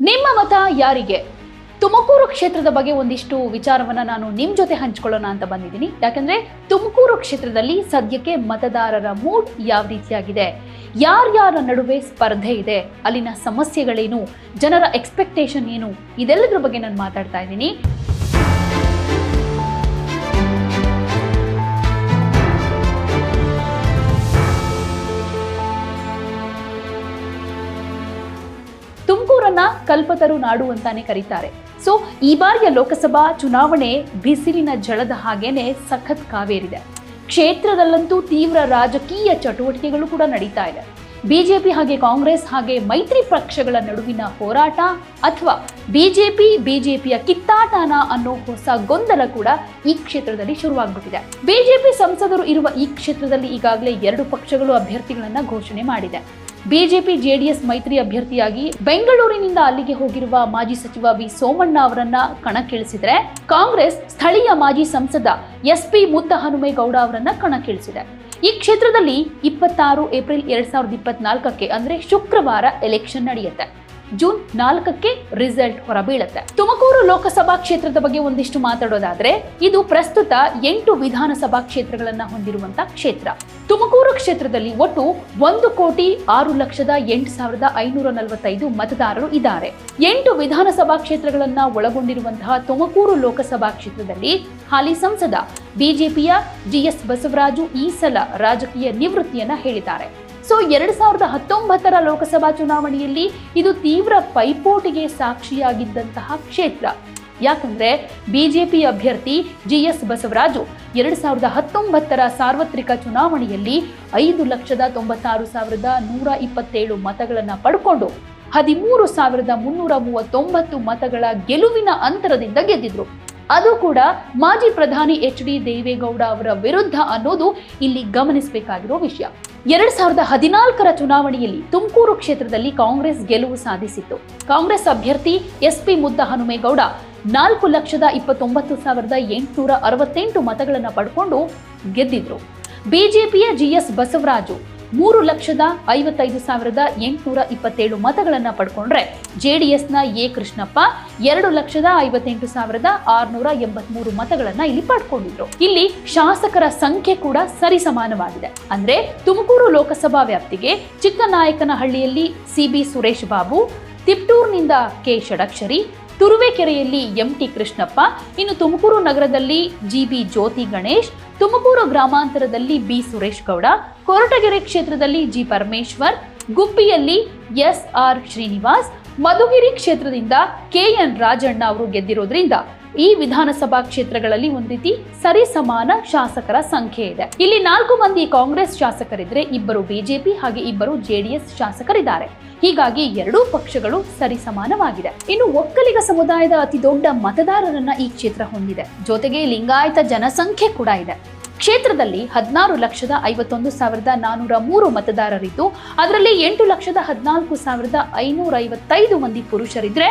ನಿಮ್ಮ ಮತ ಯಾರಿಗೆ? ತುಮಕೂರು ಕ್ಷೇತ್ರದ ಬಗ್ಗೆ ಒಂದಿಷ್ಟು ವಿಚಾರವನ್ನ ನಾನು ನಿಮ್ ಜೊತೆ ಹಂಚ್ಕೊಳ್ಳೋಣ ಅಂತ ಬಂದಿದ್ದೀನಿ. ಯಾಕಂದ್ರೆ ತುಮಕೂರು ಕ್ಷೇತ್ರದಲ್ಲಿ ಸದ್ಯಕ್ಕೆ ಮತದಾರರ ಮೂಡ್ ಯಾವ ರೀತಿಯಾಗಿದೆ? ಯಾರ್ಯಾರ ನಡುವೆ ಸ್ಪರ್ಧೆ ಇದೆ? ಅಲ್ಲಿನ ಸಮಸ್ಯೆಗಳೇನು? ಜನರ ಎಕ್ಸ್ಪೆಕ್ಟೇಷನ್ ಏನು? ಇದೆಲ್ಲದರ ಬಗ್ಗೆ ನಾನು ಮಾತಾಡ್ತಾ ಇದ್ದೀನಿ. ತುಮಕೂರನ್ನ ಕಲ್ಪತರು ನಾಡು ಅಂತಾನೆ ಕರೀತಾರೆ. ಸೊ ಈ ಬಾರಿಯ ಲೋಕಸಭಾ ಚುನಾವಣೆ ಬಿಸಿಲಿನ ಜಳದ ಹಾಗೇನೆ ಸಖತ್ ಕಾವೇರಿದೆ. ಕ್ಷೇತ್ರದಲ್ಲಂತೂ ತೀವ್ರ ರಾಜಕೀಯ ಚಟುವಟಿಕೆಗಳು ಕೂಡ ನಡೀತಾ ಇದೆ. ಬಿಜೆಪಿ ಹಾಗೆ ಕಾಂಗ್ರೆಸ್ ಹಾಗೆ ಮೈತ್ರಿ ಪಕ್ಷಗಳ ನಡುವಿನ ಹೋರಾಟ ಅಥವಾ ಬಿಜೆಪಿ ಬಿಜೆಪಿಯ ಕಿತ್ತಾಟನ ಅನ್ನೋ ಹೊಸ ಗೊಂದಲ ಕೂಡ ಈ ಕ್ಷೇತ್ರದಲ್ಲಿ ಶುರುವಾಗ್ಬಿಟ್ಟಿದೆ. ಬಿಜೆಪಿ ಸಂಸದರು ಇರುವ ಈ ಕ್ಷೇತ್ರದಲ್ಲಿ ಈಗಾಗಲೇ ಎರಡು ಪಕ್ಷಗಳು ಅಭ್ಯರ್ಥಿಗಳನ್ನ ಘೋಷಣೆ ಮಾಡಿದೆ. ಬಿಜೆಪಿ ಜೆಡಿಎಸ್ ಮೈತ್ರಿ ಅಭ್ಯರ್ಥಿಯಾಗಿ ಬೆಂಗಳೂರಿನಿಂದ ಅಲ್ಲಿಗೆ ಹೋಗಿರುವ ಮಾಜಿ ಸಚಿವ ವಿ ಸೋಮಣ್ಣ ಅವರನ್ನ ಕಣಕ್ಕಿಳಿಸಿದ್ರೆ ಕಾಂಗ್ರೆಸ್ ಸ್ಥಳೀಯ ಮಾಜಿ ಸಂಸದ ಎಸ್ ಪಿ ಮುದ್ದಹನುಮೇಗೌಡ ಅವರನ್ನ ಕಣಕ್ಕಿಳಿಸಿದೆ. ಈ ಕ್ಷೇತ್ರದಲ್ಲಿ ಇಪ್ಪತ್ತಾರು ಏಪ್ರಿಲ್ ಎರಡ್ ಸಾವಿರದ ಇಪ್ಪತ್ನಾಲ್ಕಕ್ಕೆ ಅಂದ್ರೆ ಶುಕ್ರವಾರ ಎಲೆಕ್ಷನ್ ನಡೆಯುತ್ತೆ. ಜೂನ್ ನಾಲ್ಕಕ್ಕೆ ರಿಸಲ್ಟ್ ಹೊರಬೀಳುತ್ತೆ. ತುಮಕೂರು ಲೋಕಸಭಾ ಕ್ಷೇತ್ರದ ಬಗ್ಗೆ ಒಂದಿಷ್ಟು ಮಾತಾಡೋದಾದ್ರೆ, ಇದು ಪ್ರಸ್ತುತ ಎಂಟು ವಿಧಾನಸಭಾ ಕ್ಷೇತ್ರಗಳನ್ನ ಹೊಂದಿರುವಂತ ಕ್ಷೇತ್ರ. ತುಮಕೂರು ಕ್ಷೇತ್ರದಲ್ಲಿ ಒಟ್ಟು ಒಂದು ಕೋಟಿ ಆರು ಲಕ್ಷದ ಎಂಟು ಸಾವಿರದ ಐನೂರ ನಲವತ್ತೈದು ಮತದಾರರು ಇದ್ದಾರೆ. ಎಂಟು ವಿಧಾನಸಭಾ ಕ್ಷೇತ್ರಗಳನ್ನ ಒಳಗೊಂಡಿರುವಂತಹ ತುಮಕೂರು ಲೋಕಸಭಾ ಕ್ಷೇತ್ರದಲ್ಲಿ ಹಾಲಿ ಸಂಸದ, ಬಿಜೆಪಿಯ ಜಿಎಸ್ ಬಸವರಾಜು ಈ ಸಲ ರಾಜಕೀಯ ನಿವೃತ್ತಿಯನ್ನ ಹೇಳಿದ್ದಾರೆ. ಸೊ ಎರಡ್ ಸಾವಿರದ ಹತ್ತೊಂಬತ್ತರ ಲೋಕಸಭಾ ಚುನಾವಣೆಯಲ್ಲಿ ಇದು ತೀವ್ರ ಪೈಪೋಟಿಗೆ ಸಾಕ್ಷಿಯಾಗಿದ್ದಂತಹ ಕ್ಷೇತ್ರ. ಯಾಕಂದ್ರೆ ಬಿಜೆಪಿ ಅಭ್ಯರ್ಥಿ ಜಿ ಎಸ್ ಬಸವರಾಜು ಎರಡ್ ಸಾವಿರದ ಹತ್ತೊಂಬತ್ತರ ಸಾರ್ವತ್ರಿಕ ಚುನಾವಣೆಯಲ್ಲಿ ಐದು ಲಕ್ಷದ ತೊಂಬತ್ತಾರು ಸಾವಿರದ ನೂರ ಇಪ್ಪತ್ತೇಳು ಮತಗಳನ್ನು ಪಡ್ಕೊಂಡು ಹದಿಮೂರು ಸಾವಿರದ ಮುನ್ನೂರ ಮೂವತ್ತೊಂಬತ್ತು ಮತಗಳ ಗೆಲುವಿನ ಅಂತರದಿಂದ ಗೆದ್ದಿದ್ರು. ಅದು ಕೂಡ ಮಾಜಿ ಪ್ರಧಾನಿ ಎಚ್ ಡಿ ದೇವೇಗೌಡ ಅವರ ವಿರುದ್ಧ ಅನ್ನೋದು ಇಲ್ಲಿ ಗಮನಿಸಬೇಕಾಗಿರೋ ವಿಷಯ. ಎರಡ್ ಸಾವಿರದ ಹದಿನಾಲ್ಕರ ಚುನಾವಣೆಯಲ್ಲಿ ತುಮಕೂರು ಕ್ಷೇತ್ರದಲ್ಲಿ ಕಾಂಗ್ರೆಸ್ ಗೆಲುವು ಸಾಧಿಸಿತ್ತು. ಕಾಂಗ್ರೆಸ್ ಅಭ್ಯರ್ಥಿ ಎಸ್ ಪಿ ಮುದ್ದ ಹನುಮೇಗೌಡ ನಾಲ್ಕು ಲಕ್ಷದ ಇಪ್ಪತ್ತೊಂಬತ್ತು ಸಾವಿರದ ಎಂಟುನೂರ ಅರವತ್ತೆಂಟು ಮತಗಳನ್ನು ಪಡ್ಕೊಂಡು ಗೆದ್ದಿದ್ರು. ಬಿಜೆಪಿಯ ಜಿಎಸ್ ಬಸವರಾಜು ಮೂರು ಲಕ್ಷದ ಐವತ್ತೈದು ಸಾವಿರದ ಎಂಟುನೂರ ಇಪ್ಪತ್ತೇಳು ಮತಗಳನ್ನು ಪಡ್ಕೊಂಡ್ರೆ ಜೆಡಿಎಸ್ನ ಎ ಕೃಷ್ಣಪ್ಪ ಎರಡು ಲಕ್ಷದ ಐವತ್ತೆಂಟು ಸಾವಿರದ ಆರುನೂರ ಎಂಬತ್ಮೂರು ಮತಗಳನ್ನು ಇಲ್ಲಿ ಪಡ್ಕೊಂಡಿದ್ರು. ಇಲ್ಲಿ ಶಾಸಕರ ಸಂಖ್ಯೆ ಕೂಡ ಸರಿಸಮಾನವಾಗಿದೆ ಅಂದ್ರೆ ತುಮಕೂರು ಲೋಕಸಭಾ ವ್ಯಾಪ್ತಿಗೆ ಚಿಕ್ಕನಾಯಕನಹಳ್ಳಿಯಲ್ಲಿ ಸಿಬಿ ಸುರೇಶ್ ಬಾಬು, ತಿಪ್ಟೂರ್ನಿಂದ ಕೆ ಷಡಕ್ಷರಿ ತುರುವೇಕೆರೆಯಲ್ಲಿ ಎಂಟಿ ಕೃಷ್ಣಪ್ಪ, ಇನ್ನು ತುಮಕೂರು ನಗರದಲ್ಲಿ ಜಿಬಿ ಜ್ಯೋತಿ ಗಣೇಶ್, ತುಮಕೂರು ಗ್ರಾಮಾಂತರದಲ್ಲಿ ಬಿ ಸುರೇಶ್ ಗೌಡ, ಕೊರಟಗೆರೆ ಕ್ಷೇತ್ರದಲ್ಲಿ ಜಿ ಪರಮೇಶ್ವರ್ ಗುಬ್ಬಿಯಲ್ಲಿ ಎಸ್ ಆರ್ ಶ್ರೀನಿವಾಸ್ ಮಧುಗಿರಿ ಕ್ಷೇತ್ರದಿಂದ ಕೆಎನ್ ರಾಜಣ್ಣ ಅವರು ಗೆದ್ದಿರೋದ್ರಿಂದ ಈ ವಿಧಾನಸಭಾ ಕ್ಷೇತ್ರಗಳಲ್ಲಿ ಒಂದು ರೀತಿ ಸರಿಸಮಾನ ಶಾಸಕರ ಸಂಖ್ಯೆ ಇದೆ. ಇಲ್ಲಿ ನಾಲ್ಕು ಮಂದಿ ಕಾಂಗ್ರೆಸ್ ಶಾಸಕರಿದ್ರೆ ಇಬ್ಬರು ಬಿಜೆಪಿ ಹಾಗೆ ಇಬ್ಬರು ಜೆಡಿಎಸ್ ಶಾಸಕರಿದ್ದಾರೆ. ಹೀಗಾಗಿ ಎರಡೂ ಪಕ್ಷಗಳು ಸರಿಸಮಾನವಾಗಿದೆ. ಇನ್ನು ಒಕ್ಕಲಿಗ ಸಮುದಾಯದ ಅತಿ ದೊಡ್ಡ ಮತದಾರರನ್ನ ಈ ಕ್ಷೇತ್ರ ಹೊಂದಿದೆ. ಜೊತೆಗೆ ಲಿಂಗಾಯತ ಜನಸಂಖ್ಯೆ ಕೂಡ ಇದೆ. ಕ್ಷೇತ್ರದಲ್ಲಿ ಹದಿನಾರು ಲಕ್ಷದ ಐವತ್ತೊಂದು ಸಾವಿರದ ನಾನೂರ ಮೂರು ಮತದಾರರಿದ್ದು, ಅದರಲ್ಲಿ ಎಂಟು ಲಕ್ಷದ ಹದಿನಾಲ್ಕು ಸಾವಿರದ ಐನೂರ ಐವತ್ತೈದು ಮಂದಿ ಪುರುಷರಿದ್ರೆ,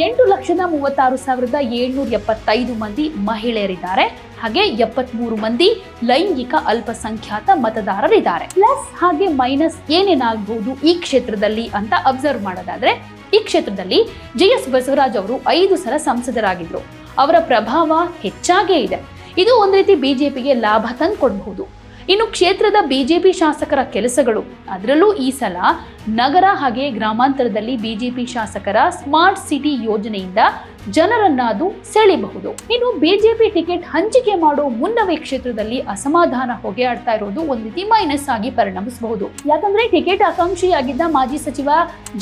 ಎಂಟು ಲಕ್ಷದ ಮೂವತ್ತಾರು ಸಾವಿರದ ಏಳ್ನೂರ ಎಪ್ಪತ್ತೈದು ಮಂದಿ ಮಹಿಳೆಯರಿದ್ದಾರೆ. ಹಾಗೆ ಎಪ್ಪತ್ಮೂರು ಮಂದಿ ಲೈಂಗಿಕ ಅಲ್ಪಸಂಖ್ಯಾತ ಮತದಾರರಿದ್ದಾರೆ. ಪ್ಲಸ್ ಹಾಗೆ ಮೈನಸ್ ಏನೇನಾಗಬಹುದು ಈ ಕ್ಷೇತ್ರದಲ್ಲಿ ಅಂತ ಅಬ್ಸರ್ವ್ ಮಾಡೋದಾದ್ರೆ, ಈ ಕ್ಷೇತ್ರದಲ್ಲಿ ಜಿ ಎಸ್ ಬಸವರಾಜ್ ಅವರು ಐದು ಸಲ ಸಂಸದರಾಗಿದ್ರು. ಅವರ ಪ್ರಭಾವ ಹೆಚ್ಚಾಗೇ ಇದೆ. ಇದು ಒಂದು ರೀತಿ ಬಿಜೆಪಿಗೆ ಲಾಭ ತಂದ್ಕೊಡ್ಬಹುದು. ಇನ್ನು ಕ್ಷೇತ್ರದ ಬಿಜೆಪಿ ಶಾಸಕರ ಕೆಲಸಗಳು. ಅದರಲ್ಲೂ ಈ ಸಲ ನಗರ ಹಾಗೆ ಗ್ರಾಮಾಂತರದಲ್ಲಿ ಬಿಜೆಪಿ ಶಾಸಕರ ಸ್ಮಾರ್ಟ್ ಸಿಟಿ ಯೋಜನೆಯಿಂದ ಜನರನ್ನ ಅದು ಸೆಳೆಯಬಹುದು. ಇನ್ನು ಬಿಜೆಪಿ ಟಿಕೆಟ್ ಹಂಚಿಕೆ ಮಾಡೋ ಮುನ್ನವೇ ಕ್ಷೇತ್ರದಲ್ಲಿ ಅಸಮಾಧಾನ ಹೊಗೆ ಆಡ್ತಾ ಇರೋದು ಒಂದು ರೀತಿ ಮೈನಸ್ ಆಗಿ ಪರಿಣಮಿಸಬಹುದು. ಯಾಕಂದ್ರೆ ಟಿಕೆಟ್ ಆಕಾಂಕ್ಷಿಯಾಗಿದ್ದ ಮಾಜಿ ಸಚಿವ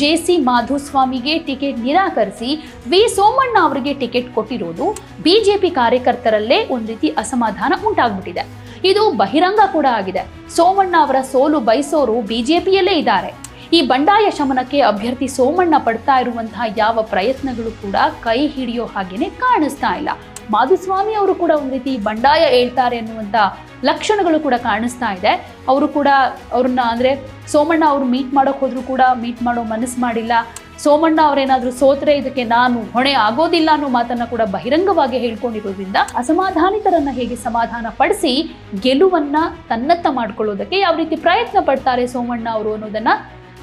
ಜೆ ಸಿ ಮಾಧುಸ್ವಾಮಿಗೆ ಟಿಕೆಟ್ ನಿರಾಕರಿಸಿ ವಿ ಸೋಮಣ್ಣ ಅವರಿಗೆ ಟಿಕೆಟ್ ಕೊಟ್ಟಿರೋದು ಬಿಜೆಪಿ ಕಾರ್ಯಕರ್ತರಲ್ಲೇ ಒಂದು ರೀತಿ ಅಸಮಾಧಾನ ಉಂಟಾಗ್ಬಿಟ್ಟಿದೆ. ಇದು ಬಹಿರಂಗ ಕೂಡ ಆಗಿದೆ. ಸೋಮಣ್ಣ ಅವರ ಸೋಲು ಬಯಸೋರು ಬಿಜೆಪಿಯಲ್ಲೇ ಇದ್ದಾರೆ. ಈ ಬಂಡಾಯ ಶಮನಕ್ಕೆ ಅಭ್ಯರ್ಥಿ ಸೋಮಣ್ಣ ಪಡ್ತಾ ಇರುವಂತಹ ಯಾವ ಪ್ರಯತ್ನಗಳು ಕೂಡ ಕೈ ಹಿಡಿಯೋ ಹಾಗೇನೆ ಕಾಣಿಸ್ತಾ ಇಲ್ಲ. ಮಾಧುಸ್ವಾಮಿ ಅವರು ಕೂಡ ಒಂದು ರೀತಿ ಬಂಡಾಯ ಹೇಳ್ತಾರೆ ಅನ್ನುವಂಥ ಲಕ್ಷಣಗಳು ಕೂಡ ಕಾಣಿಸ್ತಾ ಇದೆ. ಅವರು ಕೂಡ ಅವ್ರನ್ನ ಅಂದ್ರೆ ಸೋಮಣ್ಣ ಅವರು ಮೀಟ್ ಮಾಡೋಕೆ ಹೋದ್ರು ಕೂಡ ಮೀಟ್ ಮಾಡೋ ಮನಸ್ಸು ಮಾಡಿಲ್ಲ. ಸೋಮಣ್ಣ ಅವರೇನಾದ್ರೂ ಸೋತ್ರೆ ಇದಕ್ಕೆ ನಾನು ಹೊಣೆ ಆಗೋದಿಲ್ಲ ಅನ್ನೋ ಮಾತನ್ನ ಕೂಡ ಬಹಿರಂಗವಾಗಿ ಹೇಳ್ಕೊಂಡಿರೋದ್ರಿಂದ ಅಸಮಾಧಾನಿತರನ್ನ ಹೇಗೆ ಸಮಾಧಾನ ಪಡಿಸಿ ಗೆಲುವನ್ನ ತನ್ನತ್ತ ಮಾಡ್ಕೊಳ್ಳೋದಕ್ಕೆ ಯಾವ ರೀತಿ ಪ್ರಯತ್ನ ಪಡ್ತಾರೆ ಸೋಮಣ್ಣ ಅವರು ಅನ್ನೋದನ್ನ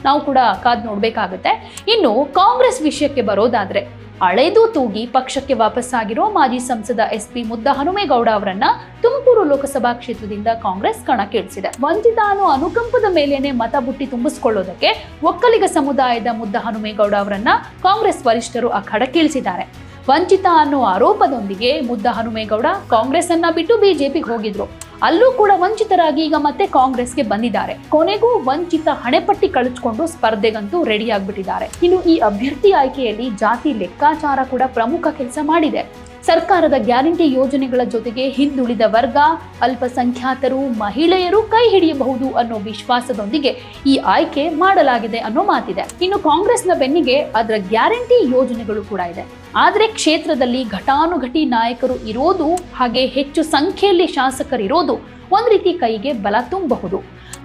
ನಾವು ಕೂಡ ಕಾದ್ ನೋಡ್ಬೇಕಾಗತ್ತೆ. ಇನ್ನು ಕಾಂಗ್ರೆಸ್ ವಿಷಯಕ್ಕೆ ಬರೋದಾದ್ರೆ ಹಳೆದು ತೂಗಿ ಪಕ್ಷಕ್ಕೆ ವಾಪಸ್ಸಾಗಿರೋ ಮಾಜಿ ಸಂಸದ ಎಸ್ ಪಿ ಮುದ್ದ ಹನುಮೇಗೌಡ ಅವರನ್ನ ತುಮಕೂರು ಲೋಕಸಭಾ ಕ್ಷೇತ್ರದಿಂದ ಕಾಂಗ್ರೆಸ್ ಕಣಕ್ಕಿಳಿಸಿದೆ. ವಂಚಿತ ಅನ್ನೋ ಅನುಕಂಪದ ಮೇಲೇನೆ ಮತ ಬುಟ್ಟಿ ತುಂಬಿಸಿಕೊಳ್ಳೋದಕ್ಕೆ ಒಕ್ಕಲಿಗ ಸಮುದಾಯದ ಮುದ್ದ ಹನುಮೇಗೌಡ ಅವರನ್ನ ಕಾಂಗ್ರೆಸ್ ವರಿಷ್ಠರು ಅಖಾಡಕ್ಕಿಳಿಸಿದ್ದಾರೆ. ವಂಚಿತ ಅನ್ನೋ ಆರೋಪದೊಂದಿಗೆ ಮುದ್ದ ಹನುಮೇಗೌಡ ಕಾಂಗ್ರೆಸ್ ಅನ್ನ ಬಿಟ್ಟು ಬಿಜೆಪಿಗೆ ಹೋಗಿದ್ರು. ಅಲ್ಲೂ ಕೂಡ ವಂಚಿತರಾಗಿ ಈಗ ಮತ್ತೆ ಕಾಂಗ್ರೆಸ್ಗೆ ಬಂದಿದ್ದಾರೆ. ಕೊನೆಗೂ ವಂಚಿತ ಹಣೆಪಟ್ಟಿ ಕಳಿಸ್ಕೊಂಡು ಸ್ಪರ್ಧೆಗಂತೂ ರೆಡಿ ಆಗ್ಬಿಟ್ಟಿದ್ದಾರೆ. ಇನ್ನು ಈ ಅಭ್ಯರ್ಥಿ ಆಯ್ಕೆಯಲ್ಲಿ ಜಾತಿ ಲೆಕ್ಕಾಚಾರ ಕೂಡ ಪ್ರಮುಖ ಕೆಲಸ ಮಾಡಿದೆ. ಸರ್ಕಾರದ ಗ್ಯಾರಂಟಿ ಯೋಜನೆಗಳ ಜೊತೆಗೆ ಹಿಂದುಳಿದ ವರ್ಗ, ಅಲ್ಪಸಂಖ್ಯಾತರು, ಮಹಿಳೆಯರು ಕೈ ಹಿಡಿಯಬಹುದು ಅನ್ನೋ ವಿಶ್ವಾಸದೊಂದಿಗೆ ಈ ಆಯ್ಕೆ ಮಾಡಲಾಗಿದೆ ಅನ್ನೋ ಮಾತಿದೆ. ಇನ್ನು ಕಾಂಗ್ರೆಸ್ನ ಬೆನ್ನಿಗೆ ಅದರ ಗ್ಯಾರಂಟಿ ಯೋಜನೆಗಳು ಕೂಡ ಇದೆ. ಆದರೆ ಕ್ಷೇತ್ರದಲ್ಲಿ ಘಟಾನುಘಟಿ ನಾಯಕರು ಇರೋದು ಹಾಗೆ ಹೆಚ್ಚು ಸಂಖ್ಯೆಯಲ್ಲಿ ಶಾಸಕರಿರೋದು ಒಂದು ರೀತಿ ಕೈಗೆ ಬಲ ತುಂಬಬಹುದು.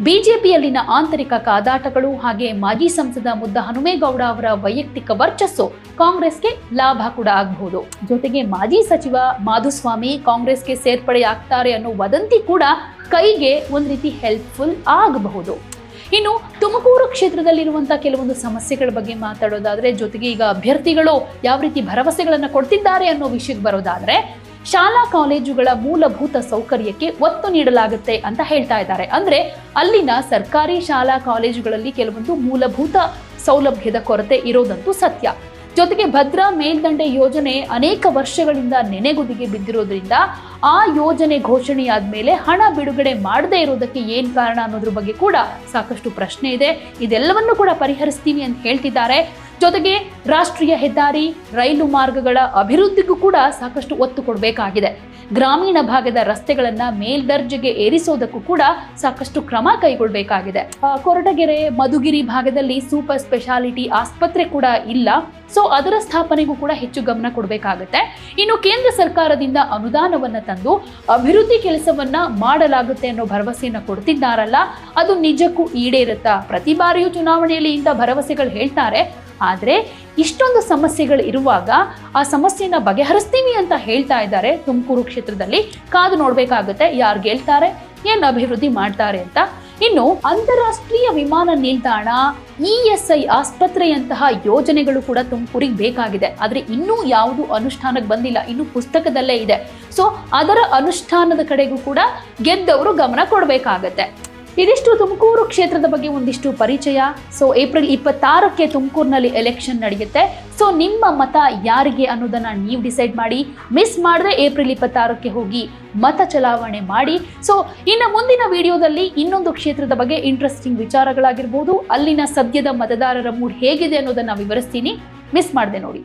ಬಿಜೆಪಿಯಲ್ಲಿನ ಆಂತರಿಕ ಕಾದಾಟಗಳು ಹಾಗೆ ಮಾಜಿ ಸಂಸದ ಮುದ್ದ ಹನುಮೇಗೌಡ ಅವರ ವೈಯಕ್ತಿಕ ವರ್ಚಸ್ಸು ಕಾಂಗ್ರೆಸ್ಗೆ ಲಾಭ ಕೂಡ ಆಗಬಹುದು ಜೊತೆಗೆ ಮಾಜಿ ಸಚಿವ ಮಾಧುಸ್ವಾಮಿ ಕಾಂಗ್ರೆಸ್ಗೆ ಸೇರ್ಪಡೆ ಆಗ್ತಾರೆ ಅನ್ನೋ ವದಂತಿ ಕೂಡ ಕೈಗೆ ಒಂದು ರೀತಿ ಹೆಲ್ಪ್ಫುಲ್ ಆಗಬಹುದು. ಇನ್ನು ತುಮಕೂರು ಕ್ಷೇತ್ರದಲ್ಲಿರುವಂಥ ಕೆಲವೊಂದು ಸಮಸ್ಯೆಗಳ ಬಗ್ಗೆ ಮಾತಾಡೋದಾದ್ರೆ ಜೊತೆಗೆ ಈಗ ಅಭ್ಯರ್ಥಿಗಳು ಯಾವ ರೀತಿ ಭರವಸೆಗಳನ್ನು ಕೊಡ್ತಿದ್ದಾರೆ ಅನ್ನೋ ವಿಷಯಕ್ಕೆ ಬರೋದಾದ್ರೆ ಶಾಲಾ ಕಾಲೇಜುಗಳ ಮೂಲಭೂತ ಸೌಕರ್ಯಕ್ಕೆ ಒತ್ತು ನೀಡಲಾಗುತ್ತೆ ಅಂತ ಹೇಳ್ತಾ ಇದ್ದಾರೆ. ಅಂದ್ರೆ ಅಲ್ಲಿನ ಸರ್ಕಾರಿ ಶಾಲಾ ಕಾಲೇಜುಗಳಲ್ಲಿ ಕೆಲವೊಂದು ಮೂಲಭೂತ ಸೌಲಭ್ಯದ ಕೊರತೆ ಇರೋದಂತೂ ಸತ್ಯ. ಜೊತೆಗೆ ಭದ್ರಾ ಮೇಲ್ದಂಡೆ ಯೋಜನೆ ಅನೇಕ ವರ್ಷಗಳಿಂದ ನೆನೆಗುದಿಗೆ ಬಿದ್ದಿರೋದ್ರಿಂದ ಆ ಯೋಜನೆ ಘೋಷಣೆಯಾದ ಮೇಲೆ ಹಣ ಬಿಡುಗಡೆ ಮಾಡದೇ ಇರೋದಕ್ಕೆ ಏನ್ ಕಾರಣ ಅನ್ನೋದ್ರ ಬಗ್ಗೆ ಕೂಡ ಸಾಕಷ್ಟು ಪ್ರಶ್ನೆ ಇದೆ. ಇದೆಲ್ಲವನ್ನು ಕೂಡ ಪರಿಹರಿಸ್ತೀನಿ ಅಂತ ಹೇಳ್ತಿದ್ದಾರೆ. ಜೊತೆಗೆ ರಾಷ್ಟ್ರೀಯ ಹೆದ್ದಾರಿ, ರೈಲು ಮಾರ್ಗಗಳ ಅಭಿವೃದ್ಧಿಗೂ ಕೂಡ ಸಾಕಷ್ಟು ಒತ್ತು ಕೊಡಬೇಕಾಗಿದೆ. ಗ್ರಾಮೀಣ ಭಾಗದ ರಸ್ತೆಗಳನ್ನ ಮೇಲ್ದರ್ಜೆಗೆ ಏರಿಸೋದಕ್ಕೂ ಕೂಡ ಸಾಕಷ್ಟು ಕ್ರಮ ಕೈಗೊಳ್ಳಬೇಕಾಗಿದೆ ಕೊರಟಗೆರೆ, ಮಧುಗಿರಿ ಭಾಗದಲ್ಲಿ ಸೂಪರ್ ಸ್ಪೆಷಾಲಿಟಿ ಆಸ್ಪತ್ರೆ ಕೂಡ ಇಲ್ಲ. ಸೊ ಅದರ ಸ್ಥಾಪನೆಗೂ ಕೂಡ ಹೆಚ್ಚು ಗಮನ ಕೊಡಬೇಕಾಗುತ್ತೆ. ಇನ್ನು ಕೇಂದ್ರ ಸರ್ಕಾರದಿಂದ ಅನುದಾನವನ್ನ ತಂದು ಅಭಿವೃದ್ಧಿ ಕೆಲಸವನ್ನ ಮಾಡಲಾಗುತ್ತೆ ಅನ್ನೋ ಭರವಸೆಯನ್ನು ಕೊಡ್ತಿದ್ದಾರಲ್ಲ, ಅದು ನಿಜಕ್ಕೂ ಈಡೇರುತ್ತಾ? ಪ್ರತಿ ಬಾರಿಯೂ ಚುನಾವಣೆಯಲ್ಲಿ ಇಂಥ ಭರವಸೆಗಳು ಹೇಳ್ತಾರೆ. ಆದರೆ ಇಷ್ಟೊಂದು ಸಮಸ್ಯೆಗಳು ಇರುವಾಗ ಆ ಸಮಸ್ಯೆನ ಬಗೆಹರಿಸ್ತೀವಿ ಅಂತ ಹೇಳ್ತಾ ಇದ್ದಾರೆ ತುಮಕೂರು ಕ್ಷೇತ್ರದಲ್ಲಿ. ಕಾದು ನೋಡಬೇಕಾಗುತ್ತೆ ಯಾರು ಗೆಲ್ತಾರೆ, ಏನು ಅಭಿವೃದ್ಧಿ ಮಾಡ್ತಾರೆ ಅಂತ. ಇನ್ನು ಅಂತಾರಾಷ್ಟ್ರೀಯ ವಿಮಾನ ನಿಲ್ದಾಣ, ಇ ಎಸ್ ಐ ಆಸ್ಪತ್ರೆಯಂತಹ ಯೋಜನೆಗಳು ಕೂಡ ತುಮಕೂರಿಗೆ ಬೇಕಾಗಿದೆ. ಆದರೆ ಇನ್ನೂ ಯಾವುದು ಅನುಷ್ಠಾನಕ್ಕೆ ಬಂದಿಲ್ಲ, ಇನ್ನು ಪುಸ್ತಕದಲ್ಲೇ ಇದೆ. ಸೊ ಅದರ ಅನುಷ್ಠಾನದ ಕಡೆಗೂ ಕೂಡ ಗೆದ್ದವರು ಗಮನ ಕೊಡಬೇಕಾಗತ್ತೆ. ಇದಿಷ್ಟು ತುಮಕೂರು ಕ್ಷೇತ್ರದ ಬಗ್ಗೆ ಒಂದಿಷ್ಟು ಪರಿಚಯ. ಸೊ ಏಪ್ರಿಲ್ ಇಪ್ಪತ್ತಾರಕ್ಕೆ ತುಮಕೂರಿನಲ್ಲಿ ಎಲೆಕ್ಷನ್ ನಡೆಯುತ್ತೆ. ಸೊ ನಿಮ್ಮ ಮತ ಯಾರಿಗೆ ಅನ್ನೋದನ್ನ ನೀವು ಡಿಸೈಡ್ ಮಾಡಿ. ಮಿಸ್ ಮಾಡಿದ್ರೆ ಏಪ್ರಿಲ್ ಇಪ್ಪತ್ತಾರಕ್ಕೆ ಹೋಗಿ ಮತ ಚಲಾವಣೆ ಮಾಡಿ. ಸೊ ಇನ್ನು ಮುಂದಿನ ವಿಡಿಯೋದಲ್ಲಿ ಇನ್ನೊಂದು ಕ್ಷೇತ್ರದ ಬಗ್ಗೆ ಇಂಟ್ರೆಸ್ಟಿಂಗ್ ವಿಚಾರಗಳಾಗಿರ್ಬೋದು. ಅಲ್ಲಿನ ಸದ್ಯದ ಮತದಾರರ ಮೂಡ್ ಹೇಗಿದೆ ಅನ್ನೋದನ್ನ ವಿವರಿಸ್ತೀನಿ. ಮಿಸ್ ಮಾಡದೆ ನೋಡಿ.